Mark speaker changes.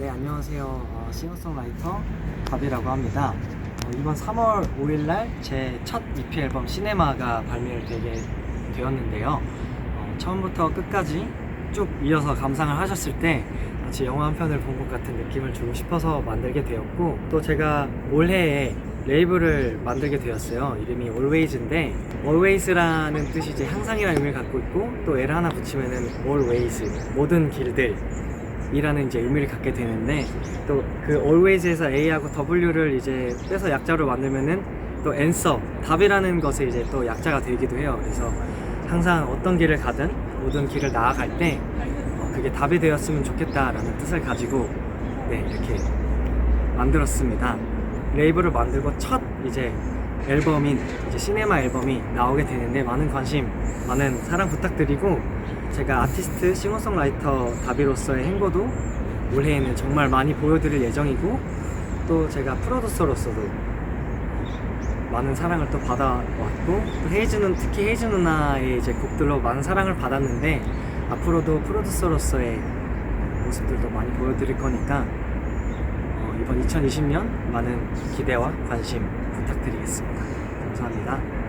Speaker 1: 네, 안녕하세요. 어, 싱어송라이터 가비라고 합니다. 어, 이번 3월 5일 날 제 첫 EP 앨범 시네마가 발매되게 되었는데요. 어, 처음부터 끝까지 쭉 이어서 감상을 하셨을 때 마치 영화 한 편을 본 것 같은 느낌을 주고 싶어서 만들게 되었고 또 제가 올해에 레이블을 만들게 되었어요. 이름이 Always인데 Always라는 뜻이 이제 항상이라는 의미를 갖고 있고 또 L 하나 붙이면은 Always 모든 길들 이라는 이제 의미를 갖게 되는데 또 그 always에서 A하고 W를 이제 빼서 약자로 만들면은 또 answer 답이라는 것에 이제 또 약자가 되기도 해요. 그래서 항상 어떤 길을 가든 모든 길을 나아갈 때 어, 그게 답이 되었으면 좋겠다라는 뜻을 가지고 네 이렇게 만들었습니다. 레이블을 만들고 첫 이제 앨범인 이제 시네마 앨범이 나오게 되는데 많은 관심, 많은 사랑 부탁드리고 제가 아티스트, 싱어송라이터 다비로서의 행보도 올해에는 정말 많이 보여드릴 예정이고 또 제가 프로듀서로서도 많은 사랑을 또 받아왔고 또 헤이즈 누 특히 헤이즈 누나의 이제 곡들로 많은 사랑을 받았는데 앞으로도 프로듀서로서의 모습들도 많이 보여드릴 거니까 어, 이번 2020년 많은 기대와 관심 부탁드리겠습니다. 감사합니다.